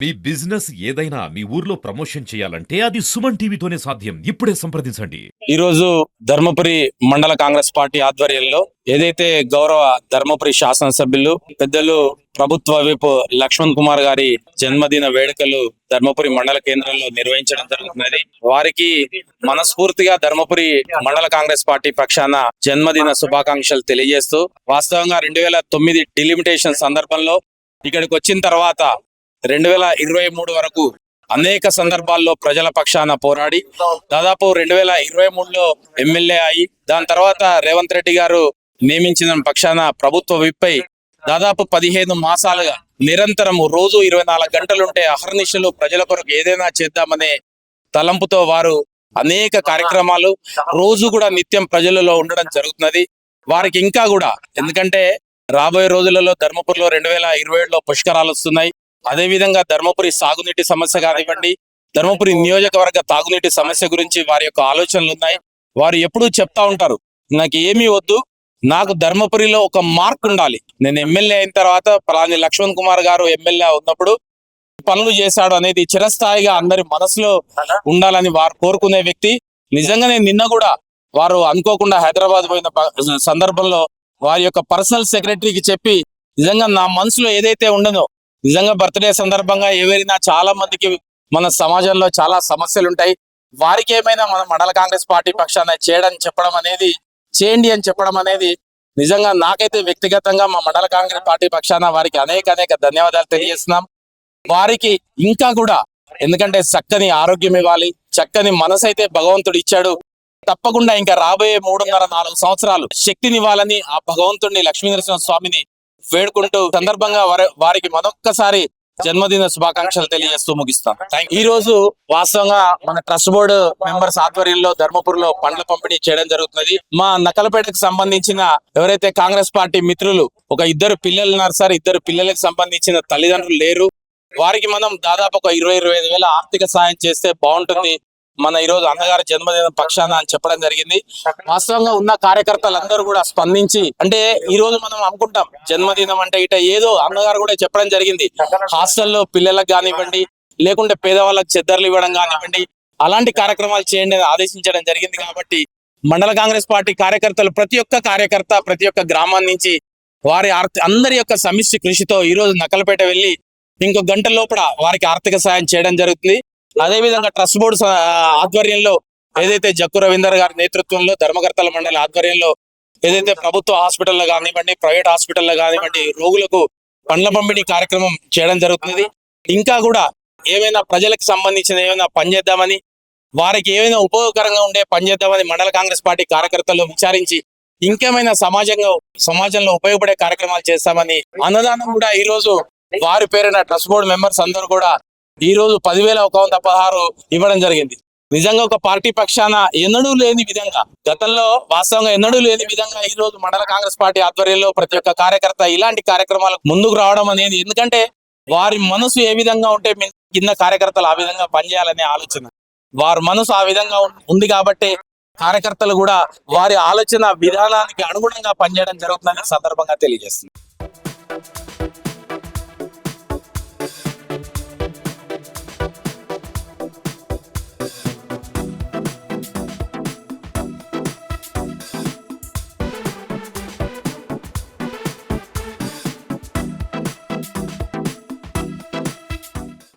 మీ business ఏదైనా మీ ఊర్లో promotion చేయాలంటే అది సుమన్ టీవీతోనే సాధ్యం. ఇప్పుడే సంప్రదించండి. ఈ రోజు ధర్మపురి మండల కాంగ్రెస్ పార్టీ ఆధ్వర్యంలో ఏదైతే గౌరవ ధర్మపురి శాసనసభ్యులు పెద్దలు ప్రభుత్వ వైపు లక్ష్మణ్ కుమార్ గారి జన్మదిన వేడుకలు ధర్మపురి మండల కేంద్రంలో నిర్వహించడం జరుగుతున్నది. వారికి మనస్ఫూర్తిగా ధర్మపురి మండల కాంగ్రెస్ పార్టీ పక్షాన జన్మదిన శుభాకాంక్షలు తెలియజేస్తూ వాస్తవంగా రెండు వేల తొమ్మిది డిలిమిటేషన్ సందర్భంలో ఇక్కడికి వచ్చిన తర్వాత రెండు వేల ఇరవై మూడు వరకు అనేక సందర్భాల్లో ప్రజల పక్షాన పోరాడి దాదాపు రెండు వేల ఇరవై మూడులో ఎమ్మెల్యే అయి దాని తర్వాత రేవంత్ రెడ్డి గారు నియమించిన పక్షాన ప్రభుత్వ విప్పై దాదాపు పదిహేను మాసాలుగా నిరంతరము రోజు ఇరవై నాలుగు గంటలుంటే అహర్నిశలు ప్రజల కొరకు ఏదైనా చేద్దామనే తలంపుతో వారు అనేక కార్యక్రమాలు రోజు కూడా నిత్యం ప్రజలలో ఉండడం జరుగుతున్నది. వారికి ఇంకా కూడా ఎందుకంటే రాబోయే రోజులలో ధర్మపురిలో రెండు వేల ఇరవై ఏడులో పుష్కరాలు వస్తున్నాయి. అదే విధంగా ధర్మపురి సాగునీటి సమస్య కానివ్వండి ధర్మపురి నియోజకవర్గ తాగునీటి సమస్య గురించి వారి యొక్క ఆలోచనలు ఉన్నాయి. వారు ఎప్పుడూ చెప్తా ఉంటారు నాకు ఏమీ వద్దు నాకు ధర్మపురిలో ఒక మార్క్ ఉండాలి. నేను ఎమ్మెల్యే అయిన తర్వాత పలాని లక్ష్మణ్ కుమార్ గారు ఎమ్మెల్యే ఉన్నప్పుడు పనులు చేశాడు అనేది చిరస్థాయిగా అందరి మనసులో ఉండాలని వారు కోరుకునే వ్యక్తి. నిజంగానే నిన్న కూడా వారు అనుకోకుండా హైదరాబాద్ పోయిన సందర్భంలో వారి యొక్క పర్సనల్ సెక్రటరీకి చెప్పి నిజంగా నా మనసులో ఏదైతే ఉండదో నిజంగా బర్త్డే సందర్భంగా ఏవైనా చాలా మందికి మన సమాజంలో చాలా సమస్యలు ఉంటాయి. వారికి ఏమైనా మన మండల కాంగ్రెస్ పార్టీ పక్షాన చేయడం చెప్పడం అనేది చేయండి అని చెప్పడం అనేది నిజంగా నాకైతే వ్యక్తిగతంగా మా మండల కాంగ్రెస్ పార్టీ పక్షాన వారికి అనేక అనేక ధన్యవాదాలు తెలియజేస్తున్నాం. వారికి ఇంకా కూడా ఎందుకంటే చక్కని ఆరోగ్యం ఇవ్వాలి చక్కని మనసు అయితే భగవంతుడు ఇచ్చాడు. తప్పకుండా ఇంకా రాబోయే మూడున్నర నాలుగు సంవత్సరాలు శక్తినివ్వాలని ఆ భగవంతుడిని లక్ష్మీనరసింహ స్వామిని వేడుకుంటూ సందర్భంగా వారి- వారికి మరొక్కసారి జన్మదిన శుభాకాంక్షలు తెలియజేస్తూ ముగిస్తాం. ఈ రోజు వాస్తవంగా మన ట్రస్ట్ బోర్డు మెంబర్స్ ఆధ్వర్యంలో ధర్మపురిలో పండ్ల పంపిణీ చేయడం జరుగుతున్నది. మా నకలపేటకు సంబంధించిన ఎవరైతే కాంగ్రెస్ పార్టీ మిత్రులు ఒక ఇద్దరు పిల్లలు ఉన్నారు సార్. ఇద్దరు పిల్లలకు సంబంధించిన తల్లిదండ్రులు లేరు. వారికి మనం దాదాపు ఒక ఇరవై ఇరవై ఐదు వేల ఆర్థిక సాయం చేస్తే బాగుంటుంది. మన ఈరోజు అన్నగారి జన్మదిన పక్షాన అని చెప్పడం జరిగింది. వాస్తవంగా ఉన్న కార్యకర్తలందరూ కూడా స్పందించి అంటే ఈ రోజు మనం అనుకుంటాం జన్మదినం అంటే ఇట ఏదో అన్నగారు కూడా చెప్పడం జరిగింది. హాస్టల్లో పిల్లలకు కానివ్వండి లేకుంటే పేదవాళ్ళకి చెద్దర్లు ఇవ్వడం కానివ్వండి అలాంటి కార్యక్రమాలు చేయండి అని ఆదేశించడం జరిగింది కాబట్టి మండల కాంగ్రెస్ పార్టీ కార్యకర్తలు ప్రతి ఒక్క కార్యకర్త ప్రతి ఒక్క గ్రామం నుంచి వారి అందరి యొక్క సమిష్టి కృషితో ఈ రోజు నకలపేట వెళ్ళి ఇంకో గంట లోపల వారికి ఆర్థిక సాయం చేయడం జరుగుతుంది. అదే విధంగా ట్రస్ట్ బోర్డు ఆధ్వర్యంలో ఏదైతే జక్కు రవీందర్ గారి నేతృత్వంలో ధర్మకర్తల మండలి ఆధ్వర్యంలో ఏదైతే ప్రభుత్వ హాస్పిటల్లో కానివ్వండి ప్రైవేట్ హాస్పిటల్లో కానివ్వండి రోగులకు పండ్ల పంపిణీ కార్యక్రమం చేయడం జరుగుతుంది ఇంకా కూడా ఏమైనా ప్రజలకు సంబంధించిన ఏమైనా పనిచేద్దామని వారికి ఏమైనా ఉపయోగకరంగా ఉండే పనిచేద్దామని మండల కాంగ్రెస్ పార్టీ కార్యకర్తలు విచారించి ఇంకేమైనా సమాజంగా సమాజంలో ఉపయోగపడే కార్యక్రమాలు చేస్తామని అన్నదానం కూడా ఈ రోజు వారి పేరున ట్రస్ట్ బోర్డు మెంబర్స్ అందరూ కూడా ఈ రోజు పదివేల ఒక వంద పదహారు ఇవ్వడం జరిగింది. నిజంగా ఒక పార్టీ పక్షాన ఎన్నడూ లేని విధంగా గతంలో వాస్తవంగా ఎన్నడూ లేని విధంగా ఈ రోజు మండల కాంగ్రెస్ పార్టీ ఆధ్వర్యంలో ప్రతి ఒక్క కార్యకర్త ఇలాంటి కార్యక్రమాలకు ముందుకు రావడం అనేది ఎందుకంటే వారి మనసు ఏ విధంగా ఉంటే కింద కార్యకర్తలు ఆ విధంగా పనిచేయాలనే ఆలోచన. వారి మనసు ఆ విధంగా ఉంది కాబట్టి కార్యకర్తలు కూడా వారి ఆలోచన విధానానికి అనుగుణంగా పనిచేయడం జరుగుతుందని సందర్భంగా తెలియజేస్తుంది